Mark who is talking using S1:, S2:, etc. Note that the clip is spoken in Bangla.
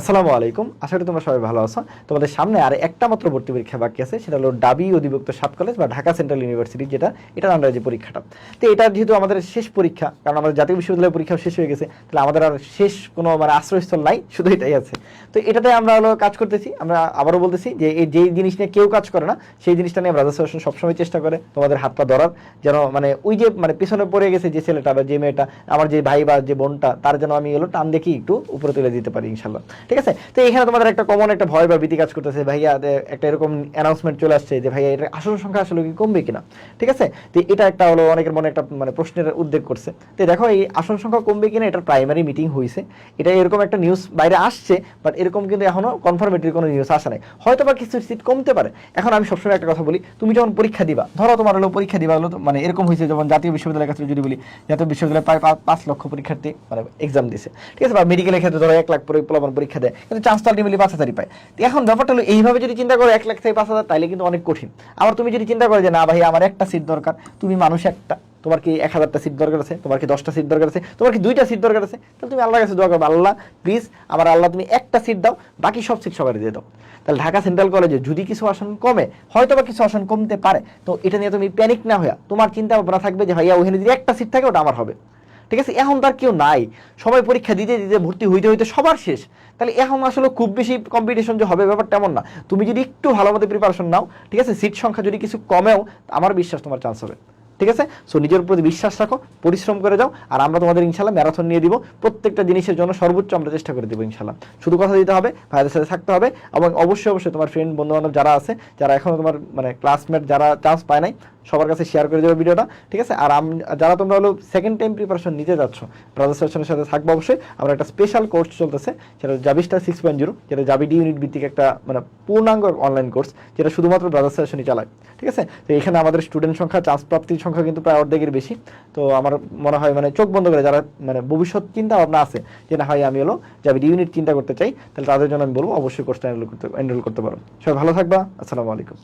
S1: আসসালামু আলাইকুম। আশা করি তোমরা সবাই ভালো আছো। তোমাদের সামনে আর একটা মাত্র ভর্তি পরীক্ষা বাকি আছে, সেটা হলো ডাবি অধিভুক্ত সাব কলেজ বা ঢাকা সেন্ট্রাল ইউনিভার্সিটি, যেটা এটার আন্ডারে যে পরীক্ষাটা। তো এটা যেহেতু আমাদের শেষ পরীক্ষা, কারণ আমাদের জাতীয় বিশ্ববিদ্যালয়ের পরীক্ষা শেষ হয়ে গেছে, তাহলে আমাদের আর শেষ কোনো মানে আশ্রয়স্থল নাই, শুধু এটাই আছে। তো এটাতে আমরা হলো কাজ করতেছি, আমরা আবারও বলতেছি যে এই যেই জিনিস নিয়ে কেউ কাজ করে না, সেই জিনিসটা নিয়ে ব্রাদার্স অ্যাসোসিয়েশন সবসময় চেষ্টা করে তোমাদের হাত পা ধরার, যেন মানে ওই যে মানে পিছনে পড়ে গেছে যে ছেলেটা বা যে মেয়েটা, আমার যে ভাই বা যে বোনটা, তার যেন আমি হলো টান দেখি একটু উপরে তুলে দিতে পারি ইনশাল্লাহ ঠিক আছে? তো এখানে তোমাদের একটা কমন একটা ভয় বা ভীতি কাজ করতেছে, ভাইয়া একটা এরকম অ্যানাউন্সমেন্ট চলে আসছে যে, ভাইয়া এটা আসন সংখ্যা আসলে কি কমবে কিনা? ঠিক আছে? তো এটা একটা হলো অনেকের মনে একটা মানে প্রশ্নের উদ্বেগ করছে। তো দেখো, এই আসন সংখ্যা কমবে কিনা, এটার প্রাইমারি মিটিং হয়েছে এটা এরকম একটা নিউজ বাইরে আসছে বাট এরকম কিন্তু এখনও কনফার্মেটরি কোনো নিউজ আসে নাই। হয়তো বা কিছু সিট কমতে পারে। এখন আমি সবসময় একটা কথা বলি, তুমি যখন পরীক্ষা দিবা, ধরো তোমার হলো পরীক্ষা দিবা হলো মানে এরকম হয়েছে যেমন জাতীয় বিশ্ববিদ্যালয়ের কাছে যদি বলি, জাতীয় বিশ্ববিদ্যালয়ে প্রায় পাঁচ লক্ষ পরীক্ষার্থী মানে এক্সাম দিছে। ঠিক আছে? বা মেডিকেলের ক্ষেত্রে ধরো এক লাখ পরি- পোলাপান পরীক্ষা দেয়, কিন্তু চান্স তো আলটিমেটলি পাঁচ হাজারই পায়। তো এখন ব্যাপারটা হলো, এইভাবে যদি চিন্তা করো, এক লাখ থেকে পাঁচ হাজার, তাইলে কিন্তু অনেক কঠিন। আবার তুমি যদি চিন্তা করো যে, না ভাই, আমার একটা সিট দরকার, তুমি মানুষ একটা, তোমার কি এক হাজারটা সিট দরকার আছে? তোমার কি দশটা সিট দরকার আছে? তোমার কি দুইটা সিট দরকার আছে? তাহলে তুমি আল্লাহর কাছে দোয়া করবে, আল্লাহ প্লিজ আমার আল্লাহ, তুমি একটা সিট দাও, বাকি সব সিট সবাই দিয়ে দাও। তাহলে ঢাকা সেন্ট্রাল কলেজে যদি কিছু আসন কমে হয়তো বা কিছু আসন কমতে পারে। তো এটা নিয়ে তুমি প্যানিক না হয়ে তোমার চিন্তা ভাবনা থাকবে যে, ভাইয়া, ওখানে যদি একটা সিট থাকে, ওটা আমার হবে। ঠিক আছে, এখন তার কেউ নাই। সবাই পরীক্ষা দিতে দিতে ভর্তি হইতে হইতে সবার শেষ। তাহলে এখন আসলে খুব বেশি কম্পিটিশন যে হবে ব্যাপারটা এমন না। তুমি যদি একটু ভালো মতো প্রিপারেশন নাও, ঠিক আছে সিট সংখ্যা যদি কিছু কমেও আমার বিশ্বাস তোমার চান্স হবে। ঠিক আছে? সো নিজের প্রতি বিশ্বাস রাখো, পরিশ্রম করে যাও, আর আমরা তোমাদের ইনশাল্লাহ ম্যারাথন নিয়ে দিব। প্রত্যেকটা জিনিসের জন্য সর্বোচ্চ আমরা চেষ্টা করে দেবো ইনশাল্লাহ শুধু কথা দিতে হবে, ভাইদের সাথে থাকতে হবে, এবং অবশ্যই অবশ্যই তোমার ফ্রেন্ড বন্ধু বান্ধব যারা আছে, যারা এখনও তোমার মানে ক্লাসমেট যারা চান্স পায় নাই সবার কাছে শেয়ার করে দেবে ভিডিওটা, ঠিক আছে? আর যারা তোমরা হলো সেকেন্ড টাইম প্রিপারেশন নিতে যাচ্ছ ব্রাদার সেশনের সাথে থাকব অবশ্যই। আমরা একটা স্পেশাল কোর্স চলতেছে, সেটা জাবি স্টার সিক্স পয়েন্ট জিরো যেটা জাবি ডি ইউনিট ভিত্তিক একটা মানে পূর্ণাঙ্গ অনলাইন কোর্স যেটা শুধুমাত্র ব্রাদার সেশনই চালায়, ঠিক আছে? তো এখানে আমাদের স্টুডেন্ট সংখ্যা চান্স প্রাপ্তির সংখ্যা কিন্তু প্রায় অর্ধেকের বেশি। তো আমার মনে হয় মানে চোখ বন্ধ করে যারা মানে ভবিষ্যৎ চিন্তা ভাবনা আছে, যে না হয় আমি হলো যাবি ডি ইউনিট চিন্তা করতে চাই, তাহলে তাদের জন্য আমি বলব, অবশ্যই কোর্সটা এনরোল করতে এনরোল করতে পারো। সবাই ভালো থাকবা, আসসালামু আলাইকুম।